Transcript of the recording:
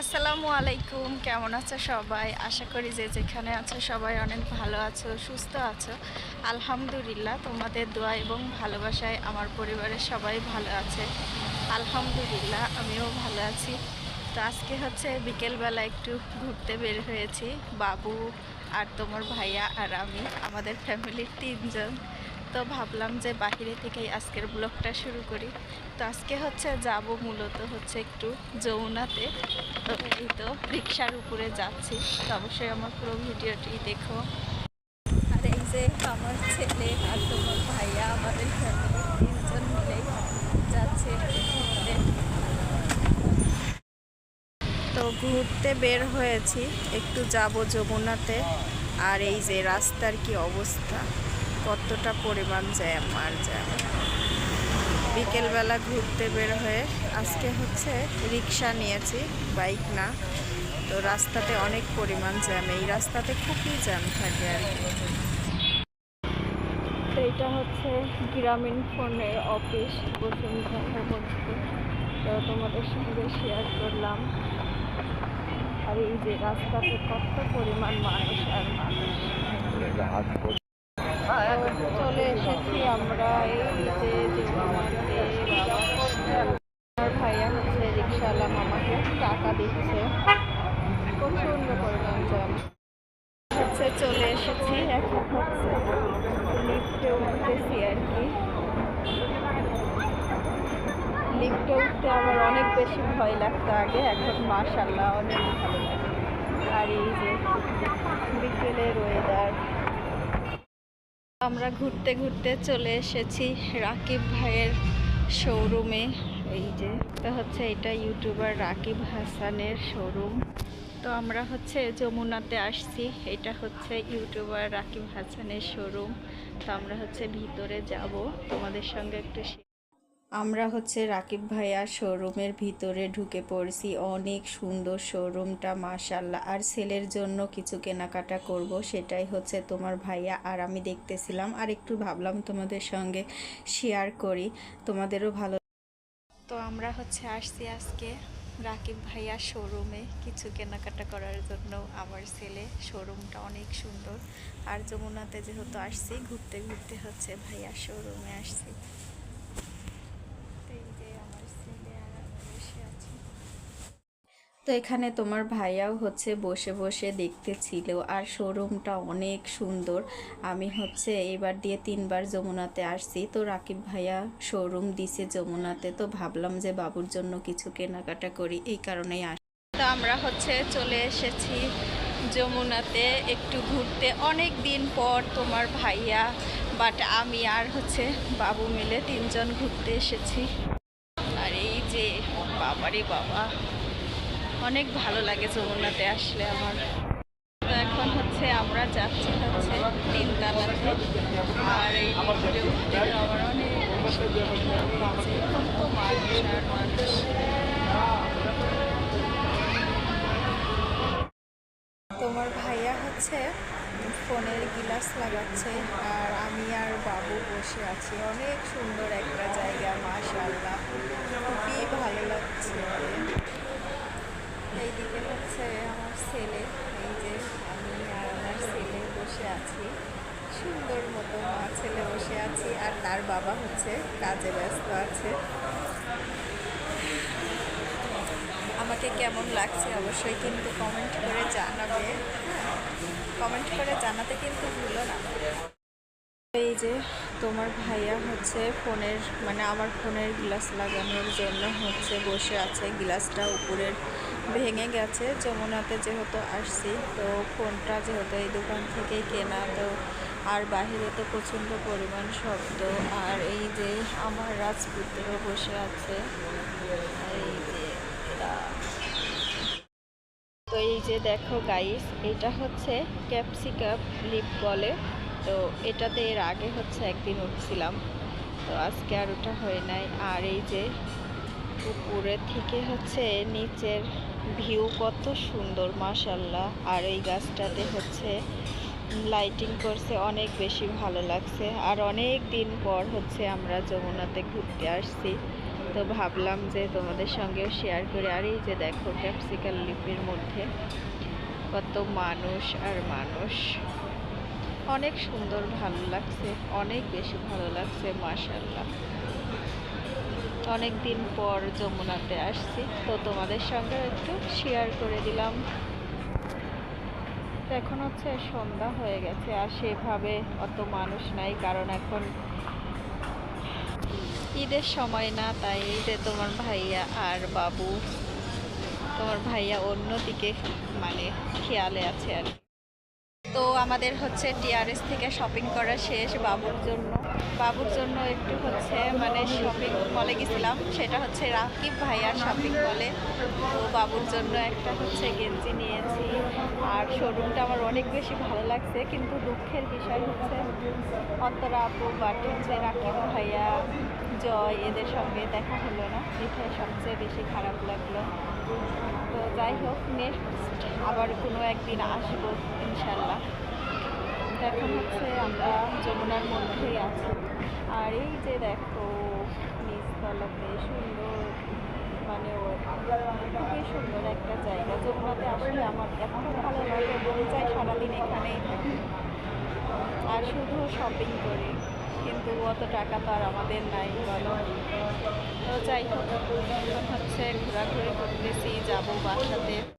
আসসালামু আলাইকুম, কেমন আছো সবাই? আশা করি যে যেখানে আছো সবাই অনেক ভালো আছো, সুস্থ আছো। আলহামদুলিল্লাহ, তোমাদের দোয়া এবং ভালোবাসায় আমার পরিবারের সবাই ভালো আছে। আলহামদুলিল্লাহ, আমিও ভালো আছি। তো আজকে হচ্ছে বিকেলবেলা একটু ঘুরতে বের হয়েছি। বাবু আর তোমার ভাইয়া আর আমি, আমাদের ফ্যামিলির তিনজন। তো ভাবলাম যে বাহিরে থেকেই আজকের ব্লগটা শুরু করি। তো আজকে হচ্ছে যাব মূলত হচ্ছে একটু যমুনাতে। তো এই তো রিক্সার উপরে যাচ্ছি। তো অবশ্যই আমার পুরো ভিডিওটি দেখো। আর এই যে আমার ছেলে আর তোমার ভাইয়া, আমাদের তিনজন মিলে যাচ্ছে তো ঘুরতে বের হয়েছি। একটু যাব যমুনাতে। আর এই যে রাস্তার কি অবস্থা। কতটা পরিমাণ জ্যাম আর জ্যাম। বিকেলবেলা ঘুরতে বের হয়ে আজকে হচ্ছে রিক্সা নিয়েছি, বাইক না। তো রাস্তাতে অনেক পরিমাণ জ্যাম, এই রাস্তাতে খুবই জ্যাম থাকে আর তো এটা হচ্ছে গ্রামীণ ফোনের অফিস, বসুন্ধরা মধ্যে তো তোমাদের সঙ্গে শেয়ার করলাম। আর এই যে রাস্তাতে কত পরিমাণ মানুষ আর মানুষ। আমরা এই যে আমার ভাইয়া হচ্ছে রিক্সাওয়ালা মামাকে টাকা দিচ্ছে। প্রচণ্ড পরিমাণ জ্যাম হচ্ছে চলে এসেছি, এখন হচ্ছে লিফটে উঠতেছি আর কি। লিফটে উঠতে আমার অনেক বেশি ভয় লাগতো আগে, এখন মাশাল্লাহ অনেক ভালো লাগে। আর এই যে বিকেলের ওয়েদার আমরা ঘুরতে ঘুরতে চলে এসেছি রাকিব ভাইয়ের শোরুমে এই যে তো হচ্ছে এটা ইউটিউবার রাকিব হাসানের শোরুম তো আমরা হচ্ছে যমুনাতে আসছি, এটা হচ্ছে ইউটিউবার রাকিব হাসানের শোরুম তো আমরা হচ্ছে ভিতরে যাব, তোমাদের সঙ্গে একটু আমরা হচ্ছে রাকিব ভাইয়া শোরুমের ভিতরে ঢুকে পড়ছি। অনেক সুন্দর শোরুমটা মাশাল্লাহ আর ছেলের জন্য কিছু কেনাকাটা করব, সেটাই হচ্ছে তোমার ভাইয়া আর আমি দেখতেছিলাম। আর একটু ভাবলাম তোমাদের সঙ্গে শেয়ার করি। তোমাদেরও ভালো তো আমরা হচ্ছে আসছি আজকে রাকিব ভাইয়ার শোরুমে কিছু কেনাকাটা করার জন্য। আমার ছেলে শোরুমটা অনেক সুন্দর। আর যমুনাতে যেহেতু আসছি, ঘুরতে ঘুরতে হচ্ছে ভাইয়া শোরুমে আসছি এই যে আমার ছেলে আর আমি বসে আছি তো এখানে তোমার ভাইয়াও হচ্ছে বসে বসে দেখতেছিল আর শোরুমটা অনেক সুন্দর। আমি হচ্ছে এবার দিয়ে তিনবার যমুনাতে আসছি। তো রাকিব ভাইয়া শোরুম দিছে যমুনাতে। তো ভাবলাম যে বাবুর জন্য কিছু কেনাকাটা করি। এই কারণেই আস তো আমরা হচ্ছে চলে এসেছি যমুনাতে একটু ঘুরতে। অনেক দিন পর তোমার ভাইয়া বাট আমি আর হচ্ছে বাবু মিলে তিনজন ঘুরতে এসেছি। আর এই যে, বাবারে বাবা। অনেক ভালো লাগে যমুনাতে আসলে আমার। এখন হচ্ছে আমরা যাচ্ছি হচ্ছে তিনতলাতে। আর এই আমার অনেক তোমার ভাইয়া হচ্ছে ফোনের গিলাস লাগাচ্ছে আর আমি আর বাবু বসে আছি। অনেক সুন্দর একটা জায়গা মাশাআল্লাহ খুবই ভালো লাগছে এইদিকে হচ্ছে আমার ছেলে এই যে আমি আর আমার ছেলে বসে আছি মতো মা ছেলে বসে আছি আর তার বাবা হচ্ছে কাজে ব্যস্ত আছে। আমাকে কেমন লাগছে অবশ্যই কিন্তু কমেন্ট করে জানাবে। কমেন্ট করে জানাতে কিন্তু ভুলো না। এই যে তোমার ভাইয়া হচ্ছে ফোনের মানে আমার ফোনের গ্লাস লাগানোর জন্য হচ্ছে বসে আছে। গ্লাসটা উপরের ভেঙে গেছে, যমুনাতে যেহেতু আসছি, তো ফোনটা যেহেতু এই দোকান থেকেই কেনা, তো আর বাহিরে তো প্রচণ্ড পরিমাণ শব্দ। আর এই যে আমার রাজপুত্র বসে আছে এই যে তো। এই যে দেখো গাইস এটা হচ্ছে ক্যাপসিকাম লিপ বলে। তো এটাতে এর আগে হচ্ছে একদিন উঠছিলাম। তো আজকে আর ওটা হয় নাই। আর এই যে উপরের থেকে হচ্ছে নিচের ভিউ কত সুন্দর মাশাল্লাহ আর এই গাছটাতে হচ্ছে লাইটিং করছে, অনেক বেশি ভালো লাগছে। আর অনেক দিন পর হচ্ছে আমরা যমুনাতে ঘুরতে আসছি। তো ভাবলাম যে তোমাদের সঙ্গেও শেয়ার করে। আর এই যে দেখো ক্যাপসিকাল লিপের মধ্যে কত মানুষ আর মানুষ। অনেক সুন্দর ভালো লাগছে, অনেক বেশি ভালো লাগছে মাশাল্লাহ অনেক দিন পর যমুনাতে আসছি। তো তোমাদের সঙ্গে একটু শেয়ার করে দিলাম। তো এখন হচ্ছে সন্ধ্যা হয়ে গেছে, আর সেভাবে অত মানুষ নাই, কারণ এখন ঈদের সময় না, তাই ঈদে তোমার ভাইয়া আর বাবু, তোমার ভাইয়া অন্যদিকে মানে খেয়ালে আছে আর। তো আমাদের হচ্ছে টিআরএস থেকে শপিং করা শেষ বাবুর জন্য। বাবুর জন্য একটু হচ্ছে মানে শপিং মলে গেছিলাম, সেটা হচ্ছে রাকিব ভাইয়ার শপিং মলে তো বাবুর জন্য একটা হচ্ছে গেঞ্জি নিয়েছি। আর শোরুমটা আমার অনেক বেশি ভালো লাগছে, কিন্তু দুঃখের বিষয় হচ্ছে অন্তরা আপু বাট হচ্ছে রাকিব ভাইয়া জয় এদের সঙ্গে দেখা হলো না এটাই সবচেয়ে বেশি খারাপ লাগল। তো যাই হোক নেক্সট আবার কোনো একদিন আসব ইনশাল্লাহ। এখন হচ্ছে আমরা যমুনার মধ্যেই আছি। আর এই যে দেখো, নিচতলাতে সুন্দর মানে ও- খুবই সুন্দর একটা জায়গা। যমুনাতে আসলে আমার এত ভালো লাগে, মন চাই সারাদিন এখানেই থাকি। আর শুধু শপিং করি। কিন্তু অত টাকা তো আর আমাদের নাই, বলো। তো যাই হোক হচ্ছে ঘোরাঘুরি করতেছি, যাব বাসাতে।